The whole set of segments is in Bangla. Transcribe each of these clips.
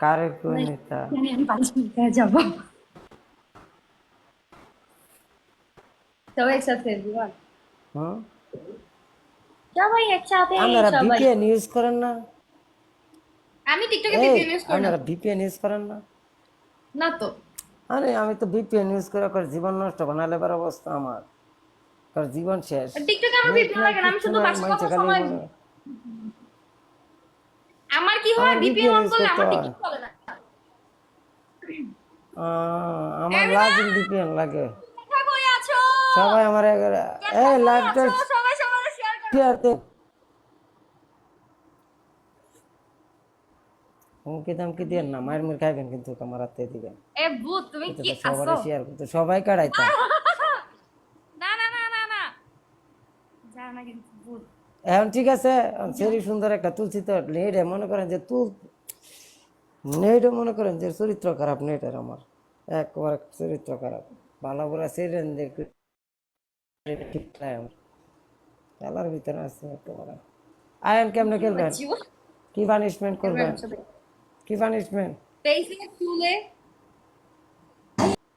করো কই নিতা আমি পাঁচ মিনিটে যাব সবাই একসাথে everyone। হুম সবাই একসাথে আপনারা ভিপিএন ইউজ করেন না আমি টিকটকে ভিডিও ইউজ করি আপনারা ভিপিএন ইউজ করেন না না তো আরে আমি তো ভিপিএন ইউজ করে করে জীবন নষ্ট বানালে বার অবস্থা আমার কার জীবন শেষ। টিকটকে আমার ভিডিও লাগে না আমি শুধু বাসা কথা সময় আমার কি হয় VPN অন করলে আমার। টিকটক চলে না। আমার লাজিম ভিপিএন লাগে। দেখা কই আছো? সবাই আমার এই লাইভটা? সবাই সবাই শেয়ার করো। শেয়ার দে। হুমকি দামকি দিয়ে না মায়ের মুর খাইবেন কিন্তু আমার হাতে দিবেন। এ ভূত তুমি কি আছো? শেয়ার করতে সবাই কাড়াইতা না না না না না যা না কিন্তু ভূত এখন ঠিক আছে সেরি সুন্দর একটা তুলসি তো নেইডে মনে করেন যে তুল মনে করেন যে চরিত্র খারাপ আমার। একবার চরিত্র খারাপ ভালো করে ঠিক নাই আমার। খেলার ভিতরে আছে একেবারে। আয়ন কেমনে খেলবেন? কি পানিশমেন্ট করবেন? কি পানিশমেন্ট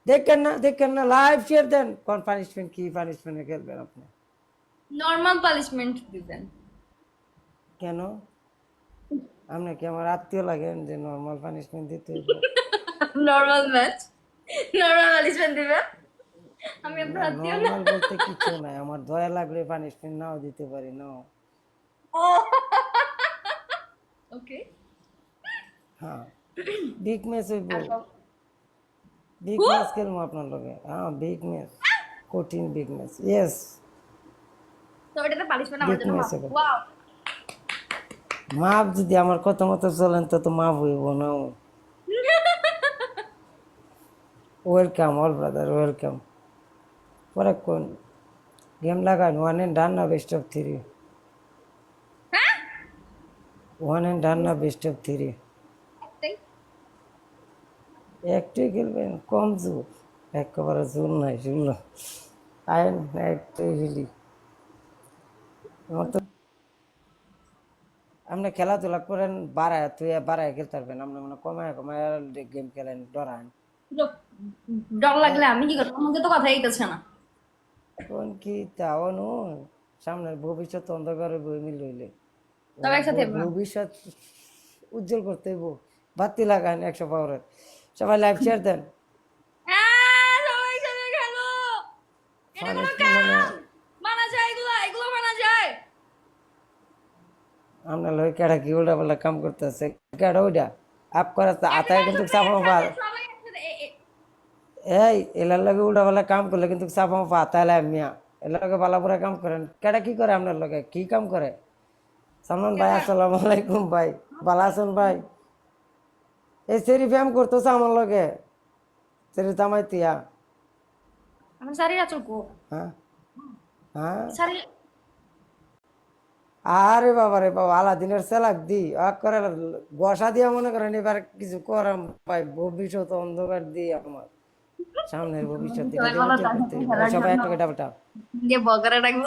দেখেন না দেখেন না লাইভ শেয়ার দেন। কোন পানিশমেন্ট কি পানিশমেন্টে খেলবেন আপনি? নরমাল পানিশমেন্ট দিবেন। কেন? আপনি কি আমার আত্মীয় লাগেন যে নর্মাল পানিশমেন্ট দিতে? নরমাল ম্যাচ নরমাল পানিশমেন্ট দিবেন? আমি আপনার আত্মীয় না? বলতে কিছু নাই। আমার দয়া লাগলে পানিশমেন্ট নাও দিতে পারি না ওকে হ্যাঁ। বিগ ম্যাচ হইব। বিগ ম্যাচ খেলব আপনার লগে। হ্যাঁ বিগ ম্যাচ কঠিন বিগ ম্যাচ ইয়েস তো এটাতে পানিশমেন্ট আমার জন্য Weakness ওয়াও মাপ যদি আমার কথা মতো চলেন তো তো মাপ হইব না। ওয়েলকাম অল ব্রাদার ওয়েলকাম পরে কোন গেম লাগান? ওয়ান এন্ড ডান না best of three one and done না বেস্ট অফ থ্রি একটাই। খেলবেন? কম জোর। একেবারে জোর নাই শুনল? আইন একটাই খেলি। আমার তো আপনি খেলাধুলা করেন বাড়ায় তুই বাড়ায় খেলতে পারবেন। আপনি মানে কমায় কমায় গেম খেলেন ডরান। ডর লাগলে আমি কি করব? আমাকে তো কথাই দিতেছে না। কোন কি তাও নো সামনের ভবিষ্যৎ অন্ধকারে বই মিল হইলে। তবে একসাথে ভবিষ্যৎ উজ্জ্বল করতে হইব বাতি লাগান একশো পাওয়ারের। সবাই লাইভ শেয়ার দেন। আহ, সবাই সাথে খেলো এটা কোনো Punishment কাম মানা যায় এগুলো এগুলো মানা যায় আমরা লই কেডা কি উল্টা পাল্টা কাম করতেছে? কেডা ওইটা আপ করা আতায় কিন্তু চাপা পা সবাই একসাথে এ- এ- এই এলার লগে উল্টা পাল্টা কাম করলে কিন্তু চাপা পা আতায় মিয়া এলার লগে বালা পুরা কাম করেন। কেডা কি করে আপনার লগে? কি কাম করে? সালমান ভাই আসসালামু আলাইকুম ভাই। ভালো আছেন ভাই? এই সেরি ব্যায়াম করতেছে আমার লগে। সেরি তামাই তিয়া আমার আচল কো। হ্যাঁ? হ্যাঁ? আরে বাবা রে বাবা আলাদিনের সেলাক দি আক করে গসা দিয়া মনে করেন এবার কিছু করাম পাই ভবিষ্যৎ অন্ধকার দি আমার। সামনের ভবিষ্যৎ। সবাই একটা করে ডাবটা। বগরে রাখব।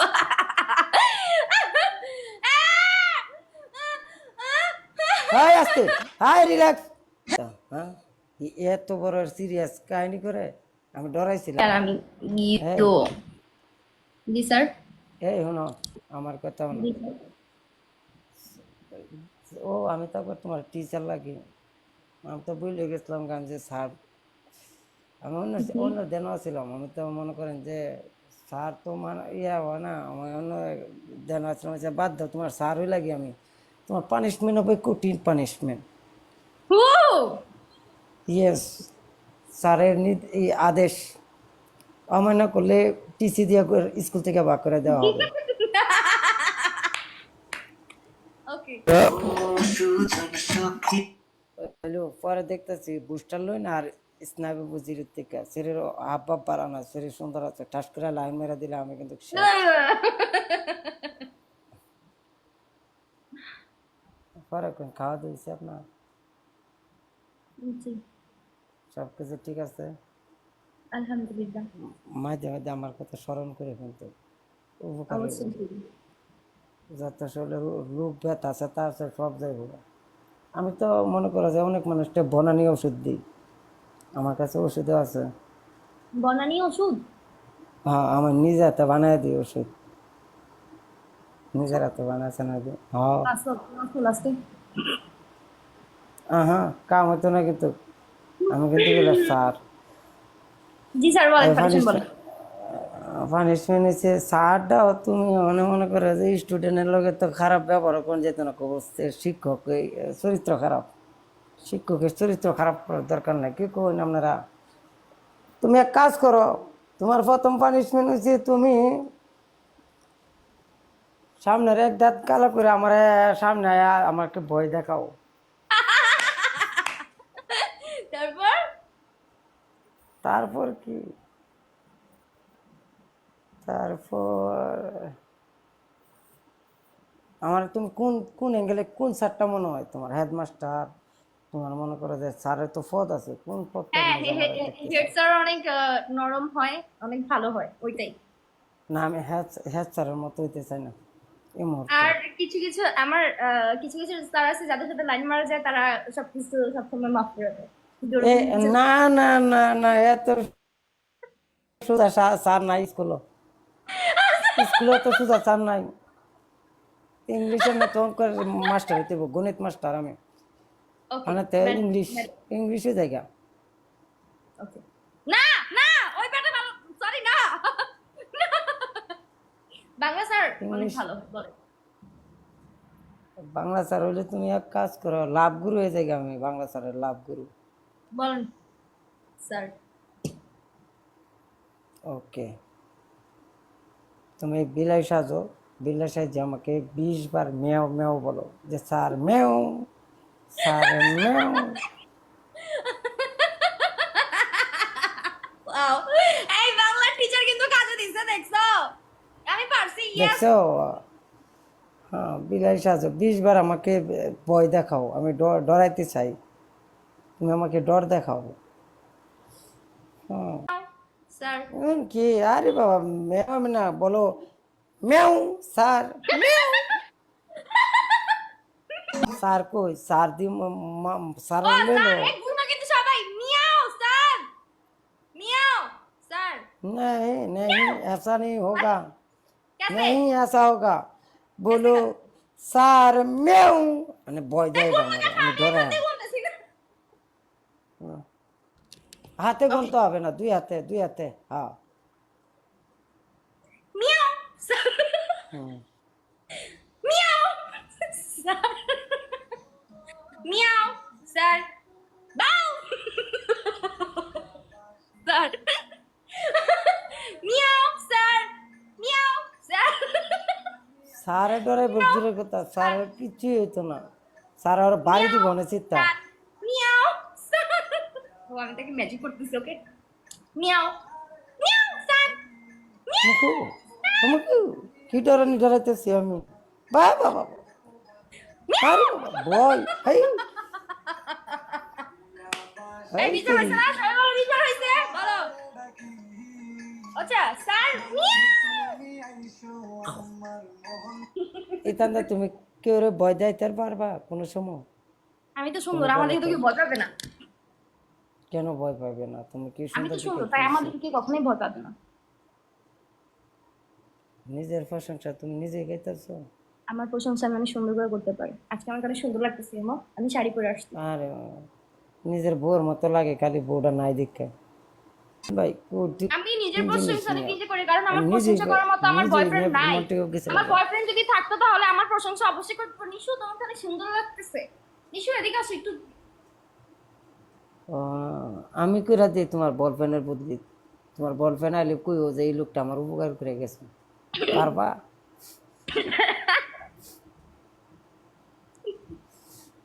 হাই আস্তে। হাই রিল্যাক্স হ্যাঁ? এত বড় সিরিয়াস কাহিনী করে আমি ডরাইছিলাম। আমি জি স্যার এই শোনো আমার কথা শোনো। ও আমি তো আবার তোমার টিচার লাগি। আমি তো বুঝলে গেছিলাম গান যে স্যার। আমি অন্য অন্য দেন ছিলাম। আমি তো মনে করেন যে স্যার তো মানে ইয়া হয় না আমার অন্য দেন আসলাম যে বাদ দাও তোমার স্যার হই লাগি আমি। তোমার পানিশমেন্ট হবে কঠিন পানিশমেন্ট ইয়েস স্যারের এই আদেশ। অমান্য করলে টিসি দিয়ে করে- স্কুল থেকে বাক করে দেওয়া হবে। হ্যালো পরে দেখতেছি বুস্টার লই না আর স্নাইপে বুঝির থেকে। শরীর হাব ভাব বাড়ানো শরীর সুন্দর আছে। ঠাস করে লাইন মেরে দিলে আমি কিন্তু পরে কোন খাওয়া দিয়েছে আপনার? সব কিছু ঠিক আছে? আলহামদুলিল্লাহ। মাঝে মাঝে আমার কথা স্মরণ করে কিন্তু উপকার। অবশ্যই। রূপ ব্যথা সেতা আছে সব যাইব। আমি তো মনে করো যে অনেক মানুষকে বনানি ওষুধ দিই। আমার কাছে ওষুধও আছে। বনানি ওষুধ? হ্যাঁ আমার নিজে হাতে বানায় দিই ওষুধ। নিজের হাতে বানাচ্ছে না দিই হ্যাঁ কাম হতো না কিন্তু আমি কিন্তু গেলাম স্যার জি স্যার বলেন বলেন। পানিশমেন্ট হচ্ছে স্যারটাও তুমি মনে মনে করে যে স্টুডেন্টের লগে তো খারাপ ব্যবহার কোন যেত না অবস্থে শিক্ষক চরিত্র খারাপ। শিক্ষকের চরিত্র খারাপ করার দরকার নাই কি কই আপনারা? তুমি এক কাজ করো তোমার প্রথম পানিশমেন্ট হচ্ছে তুমি সামনের এক দাঁত কালো করে আমার সামনে আয়া আমাকে ভয় দেখাও তারপর তারপর কি? তারপর আমার তুমি কোন কোন অ্যাঙ্গেলে কোন স্যারটা মনে হয় তোমার? হেডমাস্টার তোমার মনে করো যে স্যারের তো পদ আছে কোন পদটা হ্যাঁ হেড স্যার অনেক নরম হয় অনেক ভালো হয় ওইটাই। না আমি হেড হেড স্যারের মতো হইতে চাই না আর কিছু কিছু আমার কিছু কিছু স্যার আছে যাদের সাথে লাইন মারা যায় তারা সবকিছু সবসময় মাফ করে দেয়। না না না না এত সুদা স্যার নাই স্কুলে স্কুলে তো সুদা স্যার নাই। ইংলিশের না অঙ্কের মাস্টার হইতে গণিত মাস্টার আমি। মানে তো ইংলিশ ইংলিশে জায়গা। না না ওই ব্যাটা ভালো সরি না। বাংলা স্যার অনেক ভালো বলে বাংলা স্যার হইলে তুমি এক কাজ করো লাভ গুরু হয়ে জায়গা আমি বাংলা স্যারের লাভ গুরু। বলেন স্যার। ওকে। তুমি বিলাই সাজো বিলাই সাজে আমাকে বিশ বার মেও মেও বলো যে স্যার মেও স্যার মেও। এই বাংলা টিচার কিন্তু কাজে দিছে দেখছ? আমি পারছি দেখছ? হ্যাঁ বিলাই সাজো বিশ বার আমাকে ভয় দেখাও আমি ডর- ডরাইতে চাই। তুমি আমাকে ডর দেখাও হ্যাঁ স্যার উম, কি আরে বাবা মেও আমি না বলো মেও স্যার মেও স্যার কই স্যার দি স্যার লেলো এই গুনা কিন্তু সবাই মিয়াও স্যার মিয়াও স্যার नहीं नहीं ऐसा नहीं होगा कैसे नहीं ऐसा होगा बोलो স্যার মেও মানে ভয় দেয় বা আমার আমি হাতে গুনতে হবে না দুই হাতে দুই হাতে হ্যাঁ মিয়াও স্যার। হুম। মিয়াও মিয়াও স্যার। বাউ স্যার। মিয়াও স্যার। মিয়াও স্যার। স্যারে ডরে বলছিল কথা স্যার কিছুই হইতো না। স্যার আর বাড়ি দিব না চিত্তা আমি তাকে ম্যাজিক করতেছি ওকে মিয়াও। Miao sir. মুকু মুকু কি ডরানি ডরাইতেছি আমি? বা বাবা আরে এই বিচার না? সবাই বিচার বলো। আচ্ছা স্যার মিয়াও। তুমি কেউ ভয় যাইতে পারবা কোনো সময়? আমি তো সুন্দর আমাদের তো কেউ ভয় পাবে না। কেন ভয় পাবে না? তুমি কি আমি তো সুন্দর তাই আমাদের কেউ কখনোই ভয় পাবে না। নিজের প্রশংসা তুমি নিজে গাইতেছো? আমার প্রশংসা আমি অনেক সুন্দর করে করতে পারি। আজকে আমার অনেক সুন্দর লাগতেছে এমো আমি শাড়ি পরে আসছি। আরে নিজের বউর মতো লাগে খালি বউটা নাই দেখে। ভাই আমি নিজের প্রশংসা অনেক নিজে করি কারণ আমার প্রশংসা করার মতো আমার বয়ফ্রেন্ড নাই। আমার বয়ফ্রেন্ড যদি থাকতো তাহলে আমার প্রশংসা অবশ্যই করতো। নিশু তোমাকে অনেক সুন্দর লাগতেছে। নিশু এদিকে আসো একটু ও, আমি কইরা দিই তোমার বলফ্রেন্ডের বুদ্ধি তোমার বলফ্রেন্ড আইলে কইও যে এই লোকটা আমার উপকার করে গেছে। পারবা?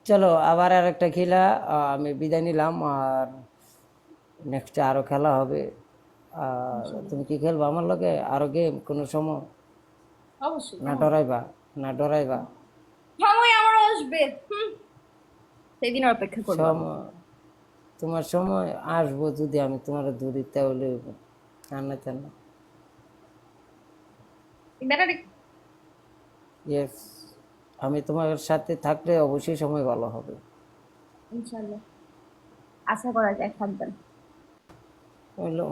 চলো আবার আর একটা খেলা আমি বিদায় নিলাম আর নেক্সট আরও খেলা হবে। আর তুমি কি খেলবা আমার লগে? আরও গেম কোনো সময়? অবশ্যই না ডরাইবা? না ডরাইবা? সময় আমার আসবে। সেদিন অপেক্ষা করব তোমার সময় আসব যদি আমি তোমার দূরে তাহলে কান্না না তেন না। বেটা ইয়েস আমি তোমার সাথে থাকলে অবশ্যই সময় ভালো হবে। ইনশাআল্লাহ আশা করা যায় থাকবেন হলো